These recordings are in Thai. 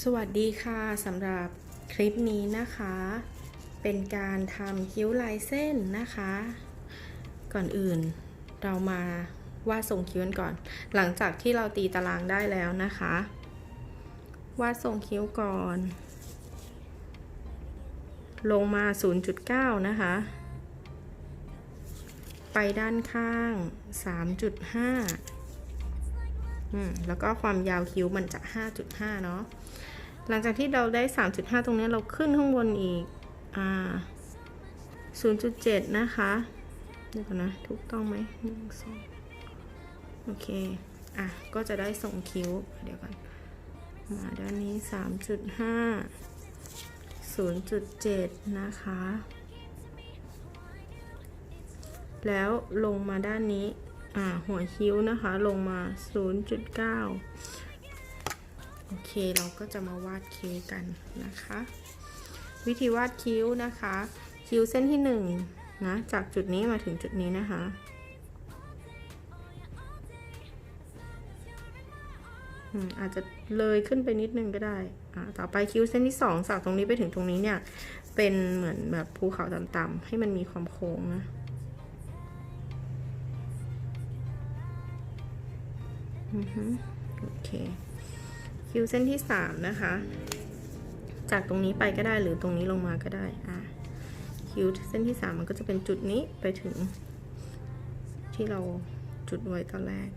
สวัสดีค่ะสำหรับคลิปนี้นะคะ เป็นการทำคิ้วลายเส้นนะคะ ก่อนอื่นเรามาวาดทรงคิ้วกันก่อน หลังจากที่เราตีตารางได้แล้วนะคะ วาดทรงคิ้วก่อน ลงมา 0.9 นะคะ ไปด้านข้าง 3.5 แล้วก็ความยาวคิ้วมันจะ 5.5 เนาะ หลังจากที่เราได้ 3.5 ตรงนี้เราขึ้นข้างบนอีก อ่า 0.7 นะคะเดี๋ยวก่อนนะ ถูกต้องไหมหนึ่งสองโอเค อะ ก็จะได้ส่งคิ้ว เดี๋ยวก่อน มาด้านนี้ 3.5 0.7 นะคะ แล้วลงมาด้านนี้ หัวคิ้วนะคะลงมา 0.9 โอเคเราก็จะมาวาดคิ้วกันนะคะ วิธีวาดคิ้วนะคะ คิ้วเส้นที่หนึ่งนะจากจุดนี้มาถึงจุดนี้นะคะอาจจะเลยขึ้นไปนิดนึงก็ได้ ต่อไปคิ้วเส้นที่สองจากตรงนี้ไปถึงตรงนี้เนี่ย เป็นเหมือนแบบภูเขาต่ำๆให้มันมีความโค้งนะ โอเค คิวเส้นที่สามนะคะ จากตรงนี้ไปก็ได้หรือตรงนี้ลงมาก็ได้อะคิวเส้นที่สามมันก็จะเป็นจุดนี้ไปถึง ที่เราจุดไว้ตอนแรก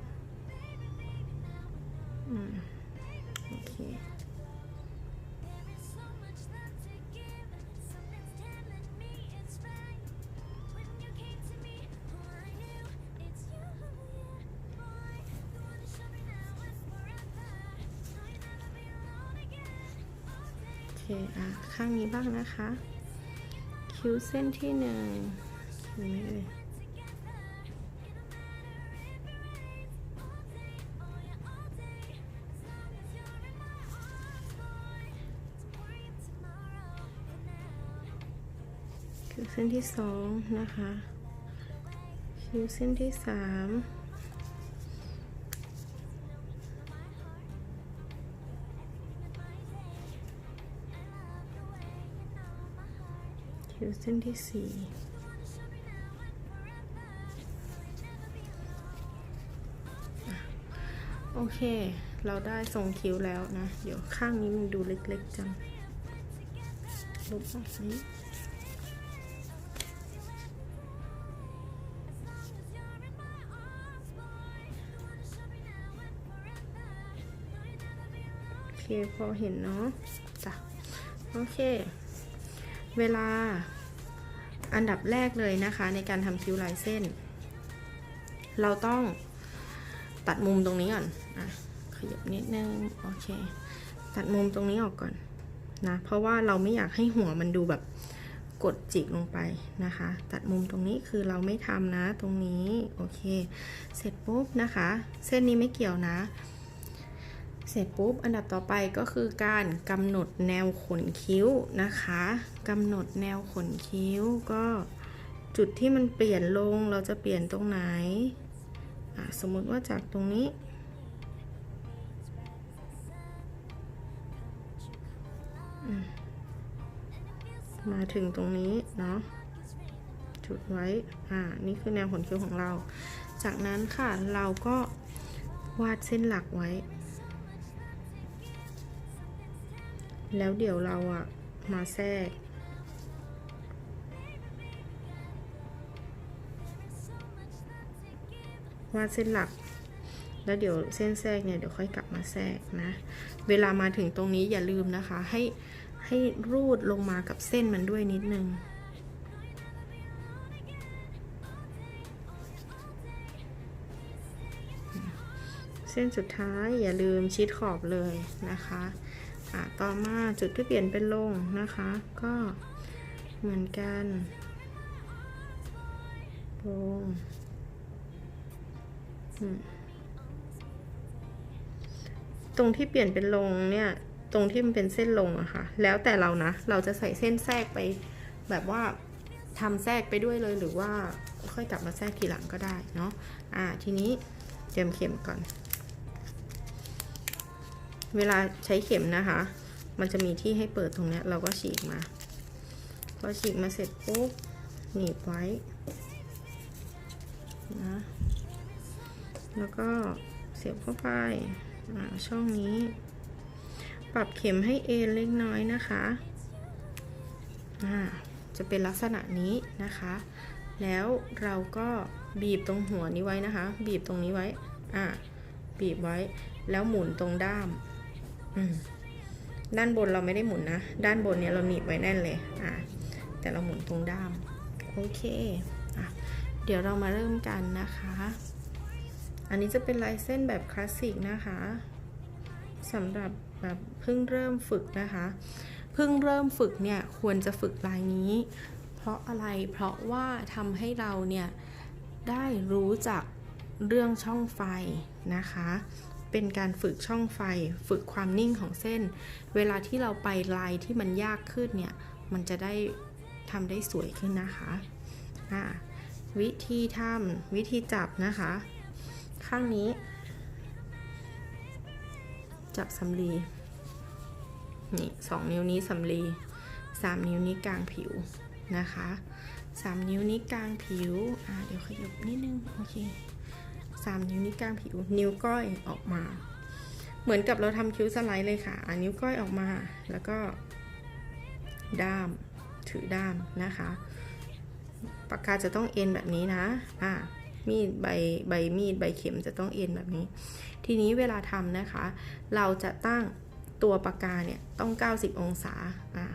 อืม โอเค เคอะข้างนี้บ้างนะคะ คิ้วเส้นที่หนึ่งคิ้วนี้เลยคิ้วเส้นที่สองนะคะ คิ้วเส้นที่สาม คิ้วเส้นที่สี่โอเค เราได้ทรงคิ้วแล้วนะ เดี๋ยวข้างนี้มันดูเล็กๆจังลบออกนี้โอเคพอเห็นเนาะจ้ะโอเค เวลา อันดับแรกเลยนะคะในการทำคิ้วลายเส้น เราต้องตัดมุมตรงนี้ก่อนอะขยับนิดนึงโอเค ตัดมุมตรงนี้ออกก่อนนะเพราะว่าเราไม่อยากให้หัวมันดูแบบกดจิกลงไปนะคะ ตัดมุมตรงนี้คือเราไม่ทำนะตรงนี้โอเค เสร็จปุ๊บนะคะ เส้นนี้ไม่เกี่ยวนะ เสร็จปุ๊บอันดับต่อไปก็คือการกำหนดแนวขนคิ้วนะคะกำหนดแนวขนคิ้วก็จุดที่มันเปลี่ยนลงเราจะเปลี่ยนตรงไหน สมมุติว่าจากตรงนี้ มาถึงตรงนี้เนาะจุดไว้ อ่า นี่คือแนวขนคิ้วของเรา จากนั้นค่ะเราก็วาดเส้นหลักไว้ แล้วเดี๋ยวเราอะมาแทรก วาดเส้นหลัก แล้วเดี๋ยวเส้นแทรกเนี่ยเดี๋ยวค่อยกลับมาแทรกนะ เวลามาถึงตรงนี้อย่าลืมนะคะ ให้ให้รูดลงมากับเส้นมันด้วยนิดนึงเส้นสุดท้ายอย่าลืมชิดขอบเลยนะคะ อะ ต่อมาจุดที่เปลี่ยนเป็นลงนะคะ ก็เหมือนกันลงตรงที่เปลี่ยนเป็นลงเนี่ยตรงที่มันเป็นเส้นลงอะค่ะ แล้วแต่เรานะ เราจะใส่เส้นแทรกไป แบบว่าทำแทรกไปด้วยเลยหรือว่าค่อยกลับมาแทรกทีหลังก็ได้เนาะอ่าทีนี้เตรียมเข็มก่อน เวลาใช้เข็มนะคะ มันจะมีที่ให้เปิดตรงนี้เราก็ฉีกมาพอฉีกมาเสร็จปุ๊บหนีบไว้นะแล้วก็เสียบเข้าไปาช่องนี้ ปรับเข็มให้เอ็นเล็กน้อยนะคะอ่าจะเป็นลักษณะนี้นะคะ แล้วเราก็บีบตรงหัวนี้ไว้นะคะ บีบตรงนี้ไว้อ่าบีบไว้ แล้วหมุนตรงด้าม ด้านบนเราไม่ได้หมุนนะ ด้านบนเนี่ยเราหนีบไว้แน่นเลยอ่าแต่เราหมุนตรงด้าม โอเคอะเดี๋ยวเรามาเริ่มกันนะคะ อันนี้จะเป็นลายเส้นแบบคลาสสิกนะคะสำหรับแบบเพิ่งเริ่มฝึกนะคะ เพิ่งเริ่มฝึกเนี่ยควรจะฝึกลายนี้ เพราะอะไรเพราะว่าทำให้เราเนี่ยได้รู้จักเรื่องช่องไฟนะคะ เป็นการฝึกช่องไฟ ฝึกความนิ่งของเส้น เวลาที่เราไปลายที่มันยากขึ้นเนี่ย มันจะได้ทำได้สวยขึ้นนะคะอ่าวิธีทำวิธีจับนะคะ ข้างนี้ จับสำลีนี่สองนิ้วนี้สำลีสามนิ้วนี้กลางผิวนะคะสามนิ้วนี้กลางผิว อ่า เดี๋ยวขยับนิดนึง โอเค สามนิ้วนี้กลางผิว นิ้วก้อยออกมา เหมือนกับเราทำคิ้วสไลด์เลยค่ะอานิ้วก้อยออกมา แล้วก็ ด้ามถือด้ามนะคะ ปากกาจะต้องเอ็นแบบนี้นะอ่ามีดใบใบมีดใบเข็มจะต้องเอ็นแบบนี้ ทีนี้เวลาทำนะคะ เราจะตั้งตัวปากกาเนี่ยต้อง 90 องศาอ่า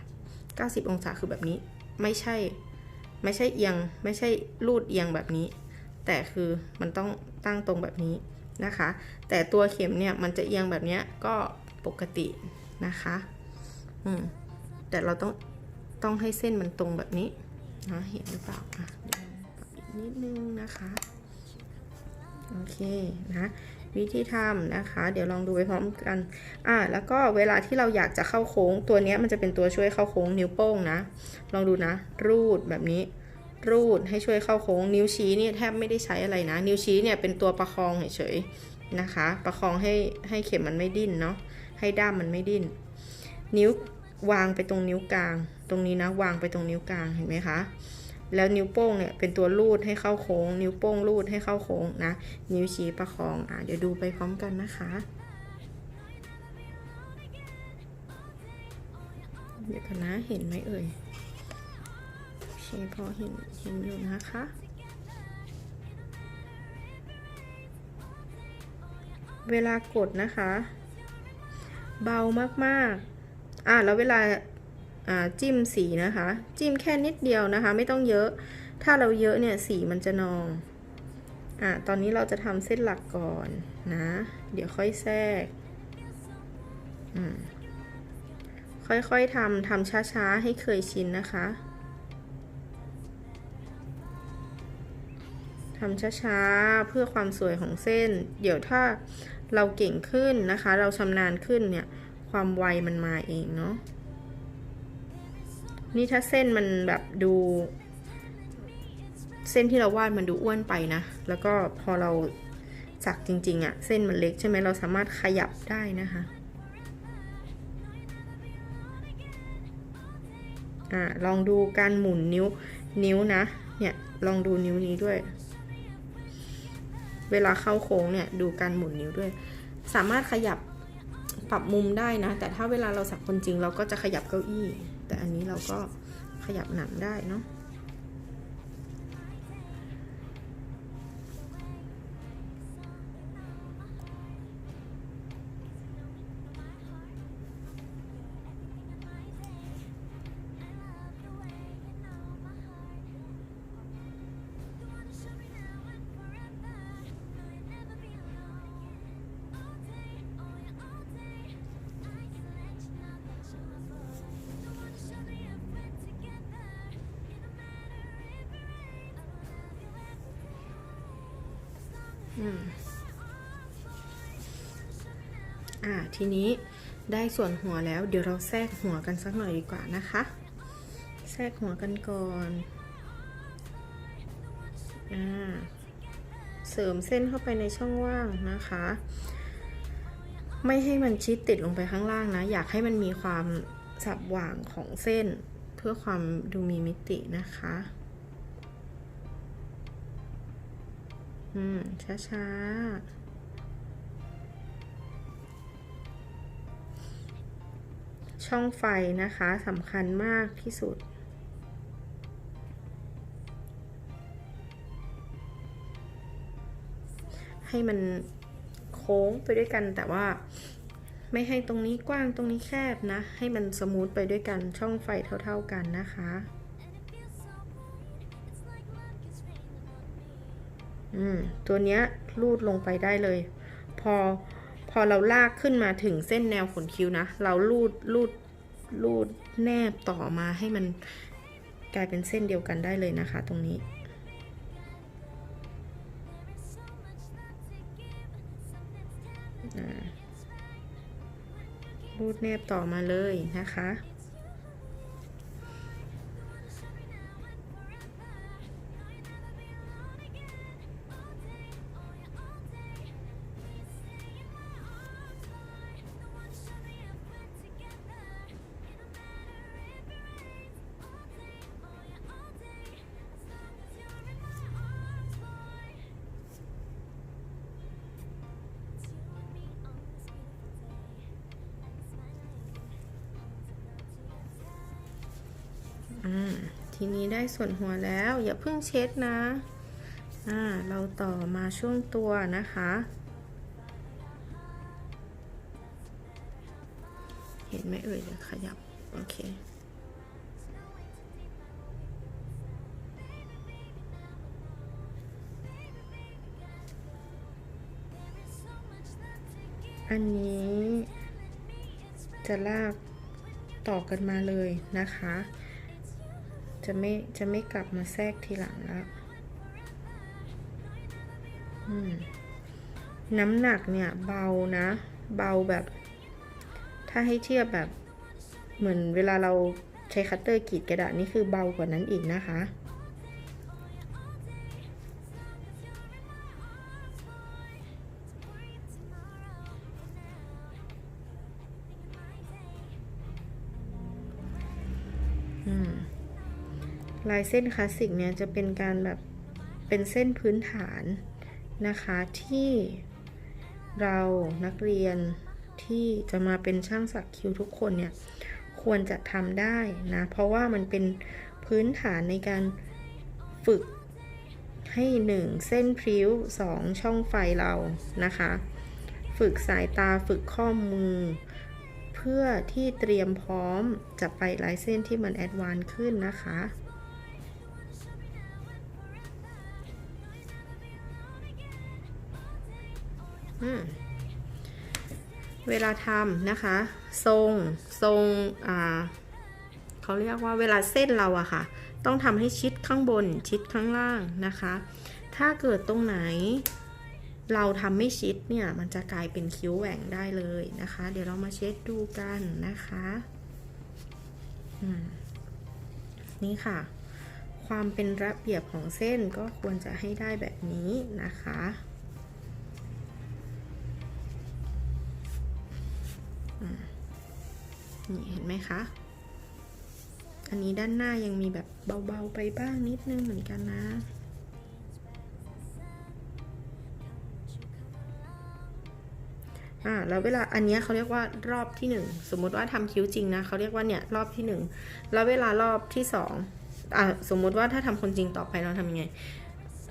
90 องศาคือแบบนี้ไม่ใช่ไม่ใช่เอียงไม่ใช่ลูดเอียงแบบนี้ แต่คือมันต้อง ตั้งตรงแบบนี้นะคะ แต่ตัวเข็มเนี่ยมันจะเอียงแบบนี้ก็ปกตินะคะอืมแต่เราต้องต้องให้เส้นมันตรงแบบนี้นะเห็นหรือเปล่าอะนิดนึงนะคะโอเคนะวิธีทำนะคะ เดี๋ยวลองดูไปพร้อมกันอ่าแล้วก็เวลาที่เราอยากจะเข้าโค้งตัวนี้มันจะเป็นตัวช่วยเข้าโค้งนิ้วโป้งนะ ลองดูนะ รูดแบบนี้ รูดให้ช่วยเข้าโค้งนิ้วชี้เนี่ยแทบไม่ได้ใช้อะไรนะ นิ้วชี้เนี่ยเป็นตัวประคองเฉยๆนะคะ ประคองให้ให้เข็มมันไม่ดิ้นเนาะให้ด้ามมันไม่ดิ้น นิ้ววางไปตรงนิ้วกลาง ตรงนี้นะวางไปตรงนิ้วกลางเห็นไหมคะแล้วนิ้วโป้งเนี่ยเป็นตัวลูดให้เข้าโค้ง นิ้วโป้งลูดให้เข้าโค้งนะ นิ้วชี้ประคองอะเดี๋ยวดูไปพร้อมกันนะคะ เดี๋ยวกันนะเห็นไหมเอ่ย เคพอเห็นเห็นอยู่นะคะเวลากดนะคะ เบามากๆ อะแล้วเวลาจิ้มสีนะคะ จิ้มแค่นิดเดียวนะคะ ไม่ต้องเยอะ ถ้าเราเยอะเนี่ยสีมันจะนองอะตอนนี้เราจะทำเส้นหลักก่อนนะ เดี๋ยวค่อยแทรกอืมค่อยๆทำทำช้าๆ ให้เคยชินนะคะ ทำช้าๆ เพื่อความสวยของเส้น เดี๋ยวถ้าเราเก่งขึ้นนะคะ เราชำนาญขึ้นเนี่ย ความไวมันมาเองเนาะ นี่ถ้าเส้นมันแบบดู เส้นที่เราวาดมันดูอ้วนไปนะ แล้วก็พอเราสักจริงๆอะเส้นมันเล็กใช่ไหมเราสามารถขยับได้นะคะอ่าลองดูการหมุนนิ้วนิ้วนะ เนี่ย ลองดูนิ้วนี้ด้วย เวลาเข้าโค้งเนี่ยดูการหมุนนิ้วด้วย สามารถขยับปรับมุมได้นะ แต่ถ้าเวลาเราสักคนจริงเราก็จะขยับเก้าอี้ แต่อันนี้เราก็ขยับหนังได้เนาะ อ่าทีนี้ได้ส่วนหัวแล้ว เดี๋ยวเราแทรกหัวกันสักหน่อยดีกว่านะคะ แทรกหัวกันก่อนอ่าเสริมเส้นเข้าไปในช่องว่างนะคะ ไม่ให้มันชิดติดลงไปข้างล่างนะ อยากให้มันมีความสับหว่างของเส้น เพื่อความดูมีมิตินะคะ อืม ช้าๆช่องไฟนะคะสำคัญมากที่สุด ให้มันโค้งไปด้วยกันแต่ว่าไม่ให้ตรงนี้กว้างตรงนี้แคบนะ ให้มันสมูทไปด้วยกันช่องไฟเท่าๆกันนะคะ อืมตัวเนี้ยรูดลงไปได้เลย พอพอเราลากขึ้นมาถึงเส้นแนวขนคิ้วนะ เราลูดลูดลูดแนบต่อมาให้มันกลายเป็นเส้นเดียวกันได้เลยนะคะ ตรงนี้ รูดแนบต่อมาเลยนะคะ อ่าทีนี้ได้ส่วนหัวแล้ว อย่าเพิ่งเช็ดนะอ่าเราต่อมาช่วงตัวนะคะ เห็นไหมเอ่ยเดี๋ยวขยับ โอเคอันนี้จะลากต่อกันมาเลยนะคะ จะไม่จะไม่กลับมาแทรกทีหลังแล้วน้ำหนักเนี่ยเบานะ เบาแบบ ถ้าให้เทียบแบบ เหมือนเวลาเราใช้คัตเตอร์กรีดกระดาษนี่คือเบากว่านั้นอีกนะคะ ลายเส้นคลาสสิกเนี่ยจะเป็นการแบบเป็นเส้นพื้นฐานนะคะที่เรานักเรียนที่จะมาเป็นช่างสักคิ้วทุกคนเนี่ยควรจะทำได้นะ เพราะว่ามันเป็นพื้นฐานในการฝึกให้หนึ่งเส้นพริ้วสองช่องไฟเรานะคะ ฝึกสายตาฝึกข้อมือ เพื่อที่เตรียมพร้อมจะไปลายเส้นที่มันแอดวานซ์ขึ้นนะคะ เวลาทำนะคะ ทรงทรงเขาเรียกว่าเวลาเส้นเราอะค่ะ ต้องทำให้ชิดข้างบนชิดข้างล่างนะคะ ถ้าเกิดตรงไหน เราทำไม่ชิดเนี่ย มันจะกลายเป็นคิ้วแหว่งได้เลยนะคะ เดี๋ยวเรามาเช็ดดูกันนะคะนี่ค่ะ ความเป็นระเบียบของเส้นก็ควรจะให้ได้แบบนี้นะคะ ไหมคะ อันนี้ด้านหน้ายังมีแบบเบาๆไปบ้างนิดนึงเหมือนกันนะ อ่าแล้วเวลาอันเนี้ยเขาเรียกว่ารอบที่หนึ่งสมมุติว่าทำคิ้วจริงนะเขาเรียกว่าเนี่ยรอบที่หนึ่งแล้วเวลารอบที่สองอ่าสมมุติว่าถ้าทำคนจริงต่อไปเราทำยังไง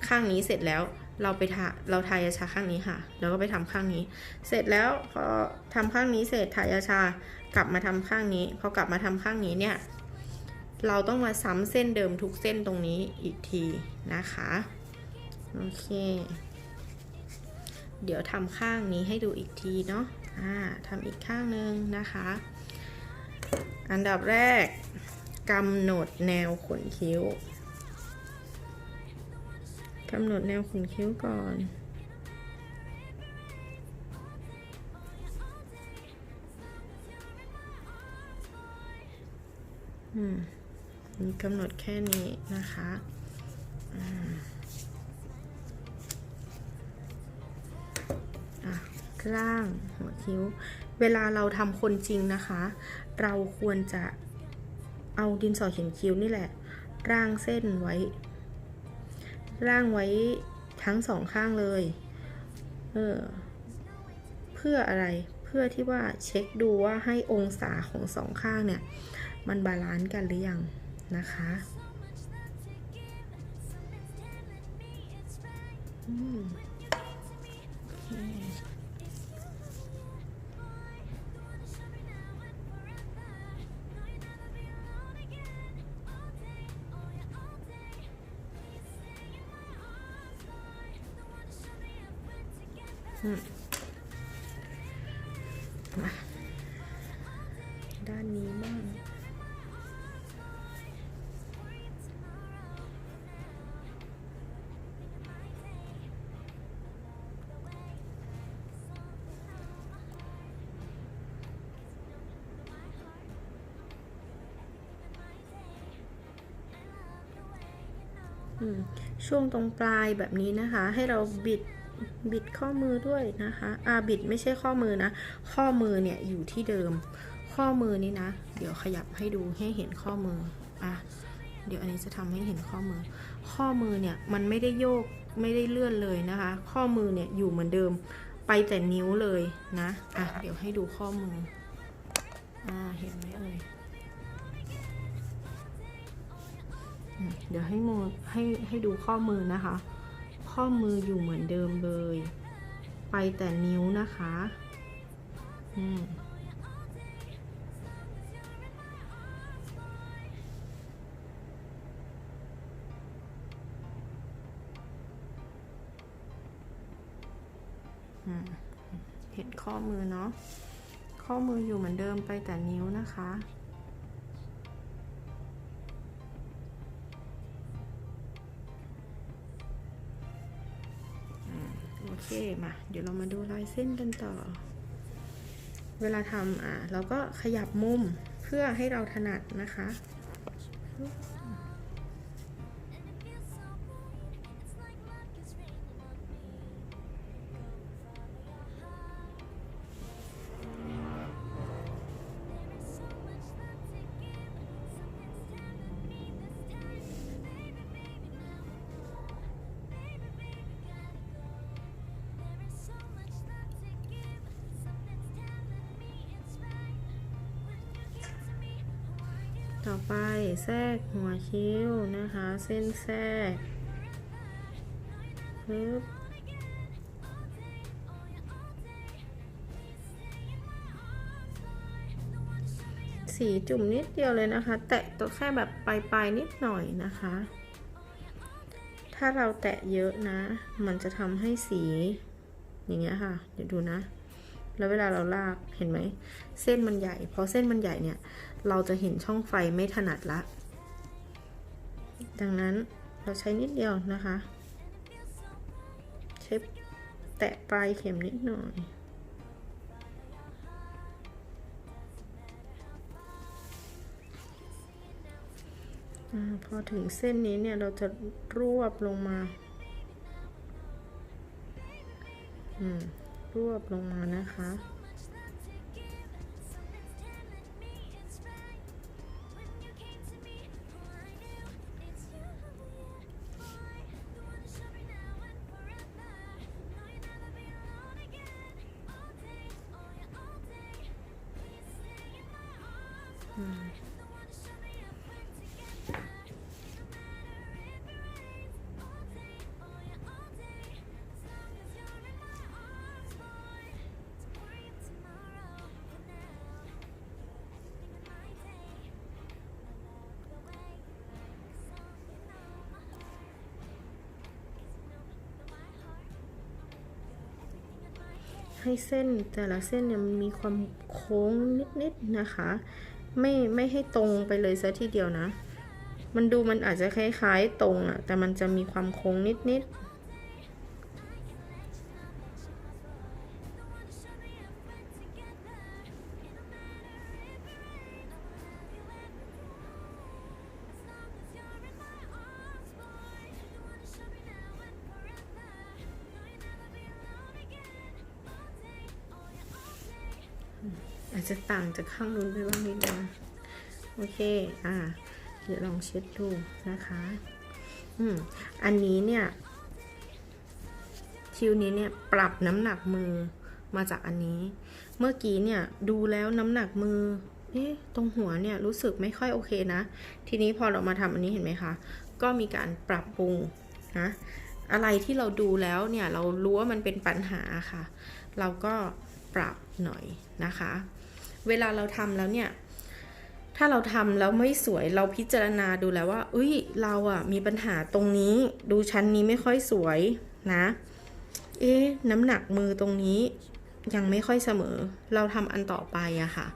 ข้างนี้เสร็จแล้วเราไปทาเราทายาชาข้างนี้ค่ะ แล้วก็ไปทำข้างนี้ เสร็จแล้วพอทำข้างนี้เสร็จทายาชา กลับมาทำข้างนี้พอกลับมาทำข้างนี้เนี่ย เราต้องมาซ้ำเส้นเดิมทุกเส้นตรงนี้อีกทีนะคะโอเค เดี๋ยวทำข้างนี้ให้ดูอีกทีเนาะอ่าทำอีกข้างหนึ่งนะคะ อันดับแรกกำหนดแนวขนคิ้วกำหนดแนวขนคิ้วก่อน มีกำหนดแค่นี้นะคะร่างหัวคิ้ว เวลาเราทำคนจริงนะคะ เราควรจะเอาดินสอเขียนคิ้วนี่แหละ ร่างเส้นไว้ ร่างไว้ทั้งสองข้างเลย เออ เพื่ออะไร เพื่อที่ว่าเช็คดูว่าให้องศาของสองข้างเนี่ย มันบาลานซ์กันหรือยังนะคะอืมโช่วงตรงปลายแบบนี้นะคะ ให้เราบิดบิดข้อมือด้วยนะคะอ่าบิดไม่ใช่ข้อมือนะ ข้อมือเนี่ยอยู่ที่เดิม ข้อมือนี้นะ เดี๋ยวขยับให้ดูให้เห็นข้อมืออะเดี๋ยวอันนี้จะทำให้เห็นข้อมือ ข้อมือเนี่ยมันไม่ได้โยกไม่ได้เลื่อนเลยนะคะ ข้อมือเนี่ยอยู่เหมือนเดิมไปแต่นิ้วเลยนะ อะ เดี๋ยวให้ดูข้อมือ อ่า เห็นไหมเอ่ย เดี๋ยวให้มือให้ให้ดูข้อมือนะคะ ข้อมืออยู่เหมือนเดิมเลย ไปแต่นิ้วนะคะอืมเห็นข้อมือเนาะ ข้อมืออยู่เหมือนเดิมไปแต่นิ้วนะคะ เคมา เดี๋ยวเรามาดูลายเส้นกันต่อ เวลาทำอะเราก็ขยับมุมเพื่อให้เราถนัดนะคะ ต่อไปแทรกหัวคิ้วนะคะ เส้นแทรกปึ๊บสีจุ่มนิดเดียวเลยนะคะ แตะตัวแค่แบบปลายๆนิดหน่อยนะคะ ถ้าเราแตะเยอะนะ มันจะทำให้สีอย่างเงี้ยค่ะ เดี๋ยวดูนะ แล้วเวลาเราลากเห็นไหม เส้นมันใหญ่ พอเส้นมันใหญ่เนี่ย เราจะเห็นช่องไฟไม่ถนัดละ ดังนั้นเราใช้นิดเดียวนะคะใช้แตะปลายเข็มนิดหน่อยอพอถึงเส้นนี้เนี่ยเราจะรวบลงมา อืม รวบลงมานะคะ ให้เส้นแต่ละเส้นเนี่ยมันมีความโค้งนิดๆนะคะ ไม่ไม่ให้ตรงไปเลยซะทีเดียวนะ มันดูมันอาจจะคล้ายๆตรงอะแต่มันจะมีความโค้งนิดๆ อาจจะต่างจากข้างนู้นไปบ้างนิดนึงโอเค อ่า เดี๋ยวลองเช็ดดูนะคะ อืม อันนี้เนี่ย คิวนี้เนี่ยปรับน้ำหนักมือมาจากอันนี้ เมื่อกี้เนี่ยดูแล้วน้ำหนักมือ เอ๊ะ ตรงหัวเนี่ยรู้สึกไม่ค่อยโอเคนะ ทีนี้พอเรามาทำอันนี้เห็นไหมคะ ก็มีการปรับปรุงนะ อะไรที่เราดูแล้วเนี่ยเรารู้ว่ามันเป็นปัญหาค่ะ เราก็ปรับหน่อยนะคะ เวลาเราทำแล้วเนี่ย ถ้าเราทำแล้วไม่สวยเราพิจารณาดูแล้วว่าเอ้ยเราอะมีปัญหาตรงนี้ ดูชั้นนี้ไม่ค่อยสวยนะ เอ๊ะน้ำหนักมือตรงนี้ยังไม่ค่อยเสมอ เราทำอันต่อไปอะค่ะ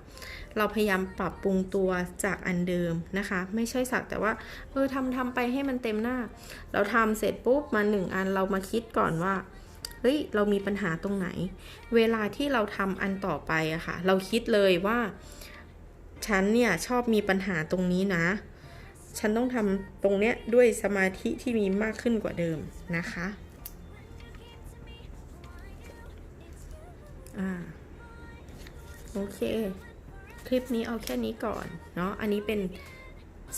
เราพยายามปรับปรุงตัวจากอันเดิมนะคะ ไม่ใช่สักแต่ว่า เออทำทำไปให้มันเต็มหน้า เราทำเสร็จปุ๊บมาหนึ่งอันเรามาคิดก่อนว่า เฮ้ยเรามีปัญหาตรงไหน เวลาที่เราทำอันต่อไปอะค่ะ เราคิดเลยว่า ฉันเนี่ยชอบมีปัญหาตรงนี้นะ ฉันต้องทำตรงเนี้ยด้วยสมาธิที่มีมากขึ้นกว่าเดิมนะคะอ่าโอเค คลิปนี้เอาแค่นี้ก่อน เนาะอันนี้เป็น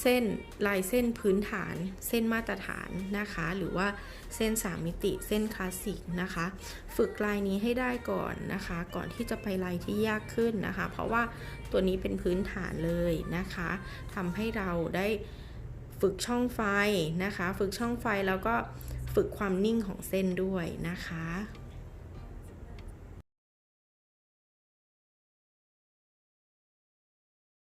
เส้นลายเส้นพื้นฐาน เส้นมาตรฐานนะคะ หรือว่าเส้น 3 มิติ เส้นคลาสสิกนะคะ ฝึกลายนี้ให้ได้ก่อนนะคะ ก่อนที่จะไปลายที่ยากขึ้นนะคะ เพราะว่าตัวนี้เป็นพื้นฐานเลยนะคะทำให้เราได้ฝึกช่องไฟนะคะ ฝึกช่องไฟแล้วก็ฝึกความนิ่งของเส้นด้วยนะคะ